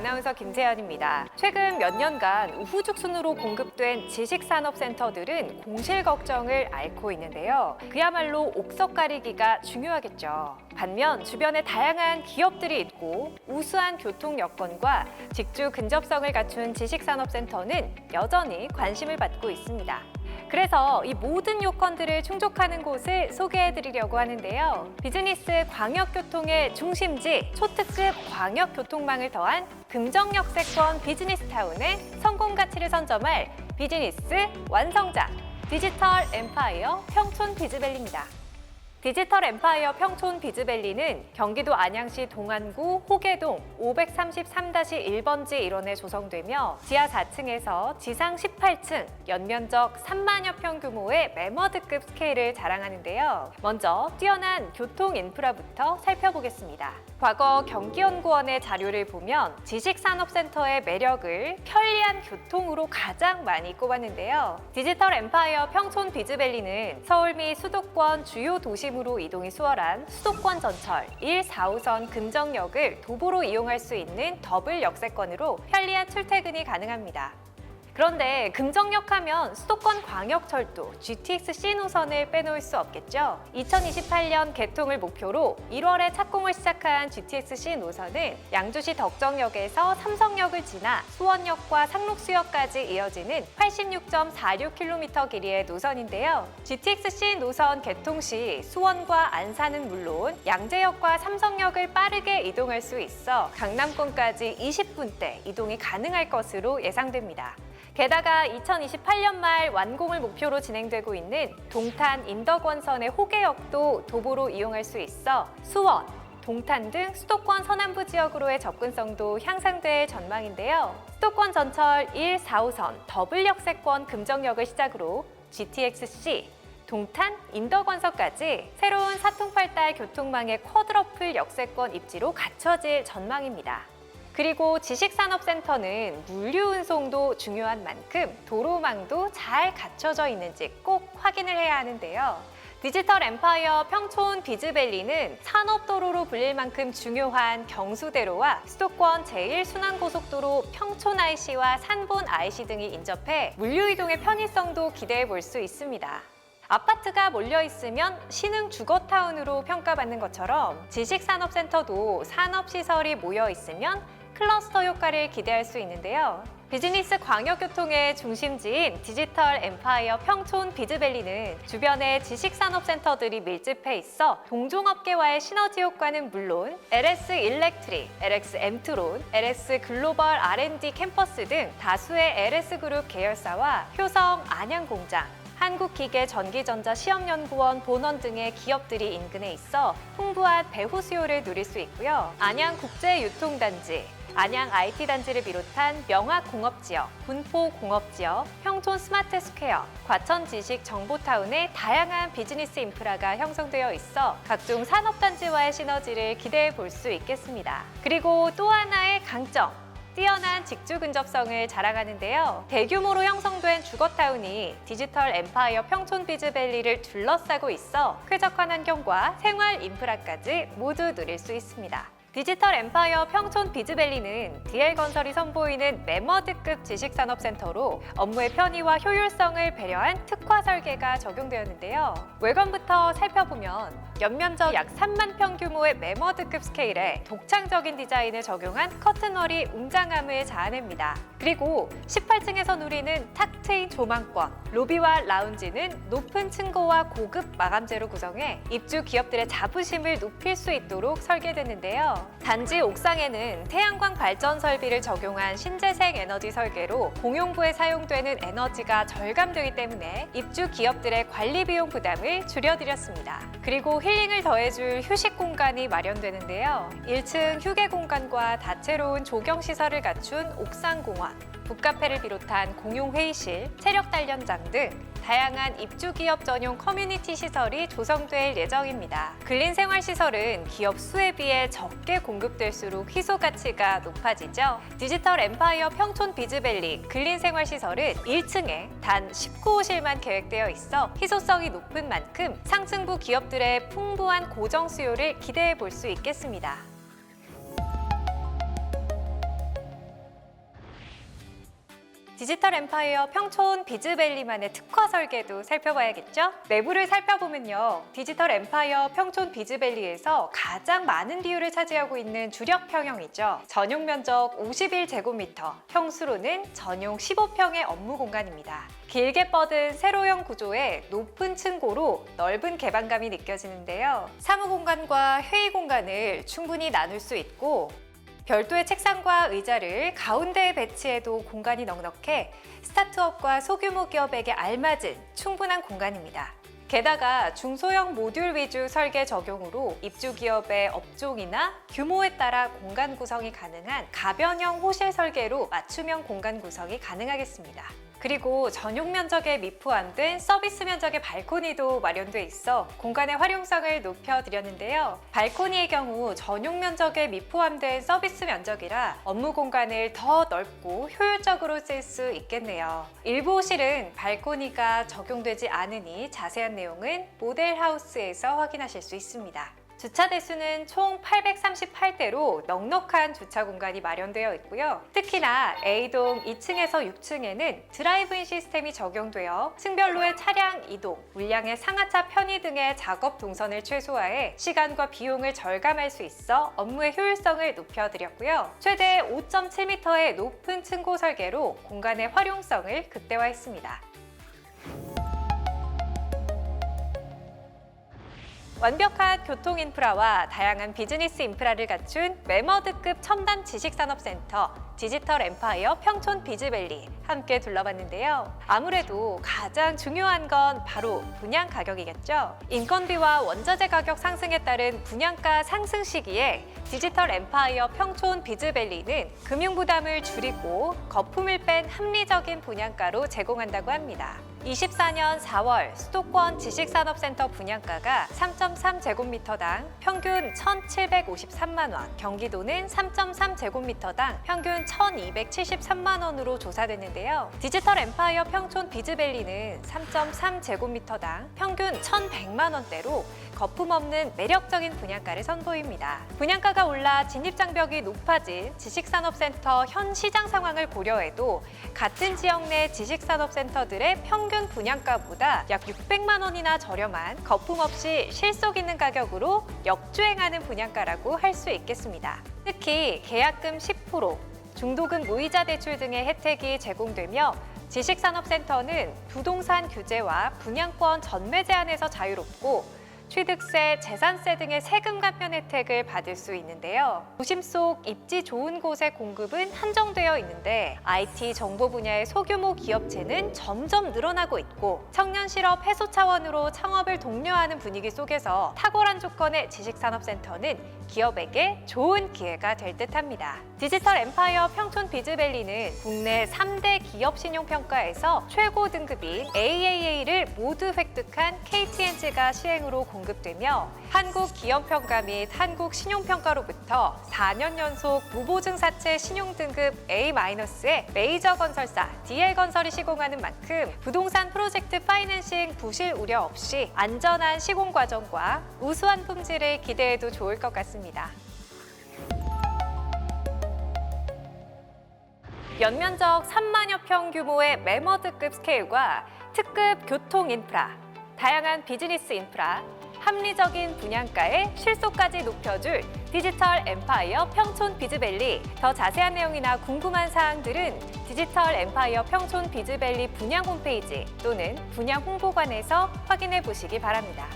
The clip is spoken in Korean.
아나운서 김세연입니다. 최근 몇 년간 우후죽순으로 공급된 지식산업센터들은 공실 걱정을 앓고 있는데요. 그야말로 옥석 가리기가 중요하겠죠. 반면 주변에 다양한 기업들이 있고 우수한 교통 여건과 직주 근접성을 갖춘 지식산업센터는 여전히 관심을 받고 있습니다. 그래서 이 모든 요건들을 충족하는 곳을 소개해 드리려고 하는데요. 비즈니스 광역교통의 중심지 초특급 광역교통망을 더한 금정역세권 비즈니스타운의 성공 가치를 선점할 비즈니스 완성작 디지털 엠파이어 평촌 비즈밸리입니다. 디지털 엠파이어 평촌 비즈밸리는 경기도 안양시 동안구 호계동 533-1번지 일원에 조성되며 지하 4층에서 지상 18층, 연면적 3만여 평 규모의 매머드급 스케일을 자랑하는데요. 먼저 뛰어난 교통 인프라부터 살펴보겠습니다. 과거 경기연구원의 자료를 보면 지식산업센터의 매력을 편리한 교통으로 가장 많이 꼽았는데요. 디지털 엠파이어 평촌 비즈밸리는 서울 및 수도권 주요 도 심으로 이동이 수월한 수도권 전철 1, 4호선 금정역을 도보로 이용할 수 있는 더블 역세권으로 편리한 출퇴근이 가능합니다. 그런데 금정역 하면 수도권 광역철도 GTX-C 노선을 빼놓을 수 없겠죠. 2028년 개통을 목표로 1월에 착공을 시작한 GTX-C 노선은 양주시 덕정역에서 삼성역을 지나 수원역과 상록수역까지 이어지는 86.46km 길이의 노선인데요. GTX-C 노선 개통 시 수원과 안산은 물론 양재역과 삼성역을 빠르게 이동할 수 있어 강남권까지 20분대 이동이 가능할 것으로 예상됩니다. 게다가 2028년 말 완공을 목표로 진행되고 있는 동탄 인덕원선의 호계역도 도보로 이용할 수 있어 수원, 동탄 등 수도권 서남부 지역으로의 접근성도 향상될 전망인데요. 수도권 전철 1, 4호선 더블 역세권 금정역을 시작으로 GTX-C, 동탄, 인덕원서까지 새로운 사통팔달 교통망의 쿼드러플 역세권 입지로 갖춰질 전망입니다. 그리고 지식산업센터는 물류 운송도 중요한 만큼 도로망도 잘 갖춰져 있는지 꼭 확인을 해야 하는데요. 디지털 엠파이어 평촌 비즈밸리는 산업도로로 불릴 만큼 중요한 경수대로와 수도권 제1순환고속도로 평촌 IC와 산본 IC 등이 인접해 물류 이동의 편의성도 기대해 볼 수 있습니다. 아파트가 몰려 있으면 신흥 주거타운으로 평가받는 것처럼 지식산업센터도 산업시설이 모여 있으면 클러스터 효과를 기대할 수 있는데요. 비즈니스 광역교통의 중심지인 디지털 엠파이어 평촌 비즈밸리는 주변에 지식산업센터들이 밀집해 있어 동종업계와의 시너지 효과는 물론 LS 일렉트릭, LX 엠트론, LS 글로벌 R&D 캠퍼스 등 다수의 LS그룹 계열사와 효성 안양공장, 한국기계 전기전자 시험연구원 본원 등의 기업들이 인근에 있어 풍부한 배후 수요를 누릴 수 있고요. 안양 국제 유통단지, 안양 IT단지를 비롯한 명화공업지역, 분포공업지역, 평촌 스마트스퀘어, 과천지식정보타운의 다양한 비즈니스 인프라가 형성되어 있어 각종 산업단지와의 시너지를 기대해 볼 수 있겠습니다. 그리고 또 하나의 강점, 뛰어난 직주 근접성을 자랑하는데요. 대규모로 형성된 주거타운이 디지털 엠파이어 평촌 비즈밸리를 둘러싸고 있어 쾌적한 환경과 생활 인프라까지 모두 누릴 수 있습니다. 디지털 엠파이어 평촌 비즈밸리는 DL건설이 선보이는 매머드급 지식산업센터로 업무의 편의와 효율성을 배려한 특화 설계가 적용되었는데요. 외관부터 살펴보면 연면적 약 3만 평 규모의 매머드급 스케일에 독창적인 디자인을 적용한 커튼월이 웅장함을 자아냅니다. 그리고 18층에서 누리는 탁 트인 조망권, 로비와 라운지는 높은 층고와 고급 마감재로 구성해 입주 기업들의 자부심을 높일 수 있도록 설계됐 단지 옥상에는 태양광 발전 설비를 적용한 신재생 에너지 설계로 공용부에 사용되는 에너지가 절감되기 때문에 입주 기업들의 관리 비용 부담을 줄여드렸습니다. 그리고 힐링을 더해줄 휴식 공간이 마련되는데요. 1층 휴게 공간과 다채로운 조경 시설을 갖춘 옥상 공원, 북카페를 비롯한 공용 회의실, 체력 단련장 등 다양한 입주 기업 전용 커뮤니티 시설이 조성될 예정입니다. 근린 생활 시설은 기업 수에 비해 적게 공급될수록 희소 가치가 높아지죠. 디지털 엠파이어 평촌 비즈밸리 근린 생활 시설은 1층에 단 19호실만 계획되어 있어 희소성이 높은 만큼 상층부 기업들의 풍부한 고정 수요를 기대해 볼 수 있겠습니다. 디지털 엠파이어 평촌 비즈밸리만의 특화 설계도 살펴봐야겠죠? 내부를 살펴보면요. 디지털 엠파이어 평촌 비즈밸리에서 가장 많은 비율을 차지하고 있는 주력 평형이죠. 전용 면적 51제곱미터, 평수로는 전용 15평의 업무 공간입니다. 길게 뻗은 세로형 구조의 높은 층고로 넓은 개방감이 느껴지는데요. 사무 공간과 회의 공간을 충분히 나눌 수 있고 별도의 책상과 의자를 가운데에 배치해도 공간이 넉넉해 스타트업과 소규모 기업에게 알맞은 충분한 공간입니다. 게다가 중소형 모듈 위주 설계 적용으로 입주 기업의 업종이나 규모에 따라 공간 구성이 가능한 가변형 호실 설계로 맞춤형 공간 구성이 가능하겠습니다. 그리고 전용 면적에 미포함 된 서비스 면적의 발코니도 마련돼 있어 공간의 활용성을 높여드렸는데요. 발코니의 경우 전용 면적에 미포함된 서비스 면적이라 업무 공간을 더 넓고 효율적으로 쓸 수 있겠네요. 일부 호실은 발코니가 적용되지 않으니 자세한 내용은 모델하우스에서 확인하실 수 있습니다. 주차 대수는 총 838대로 넉넉한 주차 공간이 마련되어 있고요. 특히나 A동 2층에서 6층에는 드라이브인 시스템이 적용되어 층별로의 차량 이동, 물량의 상하차 편의 등의 작업 동선을 최소화해 시간과 비용을 절감할 수 있어 업무의 효율성을 높여드렸고요. 최대 5.7m의 높은 층고 설계로 공간의 활용성을 극대화했습니다. 완벽한 교통 인프라와 다양한 비즈니스 인프라를 갖춘 메머드급 첨단 지식산업센터 디지털 엠파이어 평촌 비즈밸리 함께 둘러봤는데요. 아무래도 가장 중요한 건 바로 분양 가격이겠죠. 인건비와 원자재 가격 상승에 따른 분양가 상승 시기에 디지털 엠파이어 평촌 비즈밸리는 금융 부담을 줄이고 거품을 뺀 합리적인 분양가로 제공한다고 합니다. 24년 4월 수도권 지식산업센터 분양가가 3.3제곱미터당 평균 1,753만 원, 경기도는 3.3제곱미터당 평균 1,273만 원으로 조사됐는데요. 디지털 엠파이어 평촌 비즈밸리는 3.3제곱미터당 평균 1,100만 원대로 거품 없는 매력적인 분양가를 선보입니다. 분양가가 올라 진입장벽이 높아진 지식산업센터 현 시장 상황을 고려해도 같은 지역 내 지식산업센터들의 평균 분양가보다 약 600만 원이나 저렴한 거품 없이 실속 있는 가격으로 역주행하는 분양가라고 할 수 있겠습니다. 특히 계약금 10%, 중도금 무이자 대출 등의 혜택이 제공되며 지식산업센터는 부동산 규제와 분양권 전매 제한에서 자유롭고 취득세, 재산세 등의 세금 감면 혜택을 받을 수 있는데요. 도심 속 입지 좋은 곳의 공급은 한정되어 있는데 IT 정보 분야의 소규모 기업체는 점점 늘어나고 있고 청년 실업 해소 차원으로 창업을 독려하는 분위기 속에서 탁월한 조건의 지식산업센터는 기업에게 좋은 기회가 될 듯합니다. 디지털 엠파이어 평촌 비즈밸리는 국내 3대 기업 신용평가에서 최고 등급인 AAA를 모두 획득한 KTNG가 시행으로 공급되며 한국 기업평가 및 한국 신용평가로부터 4년 연속 무보증 사채 신용 등급 A-의 메이저 건설사 DL건설이 시공하는 만큼 부동산 프로젝트 파이낸싱 부실 우려 없이 안전한 시공 과정과 우수한 품질을 기대해도 좋을 것 같습니다. 연면적 3만여 평 규모의 매머드급 스케일과 특급 교통 인프라, 다양한 비즈니스 인프라, 합리적인 분양가에 실속까지 높여줄 디지털 엠파이어 평촌 비즈밸리. 더 자세한 내용이나 궁금한 사항들은 디지털 엠파이어 평촌 비즈밸리 분양 홈페이지 또는 분양 홍보관에서 확인해 보시기 바랍니다.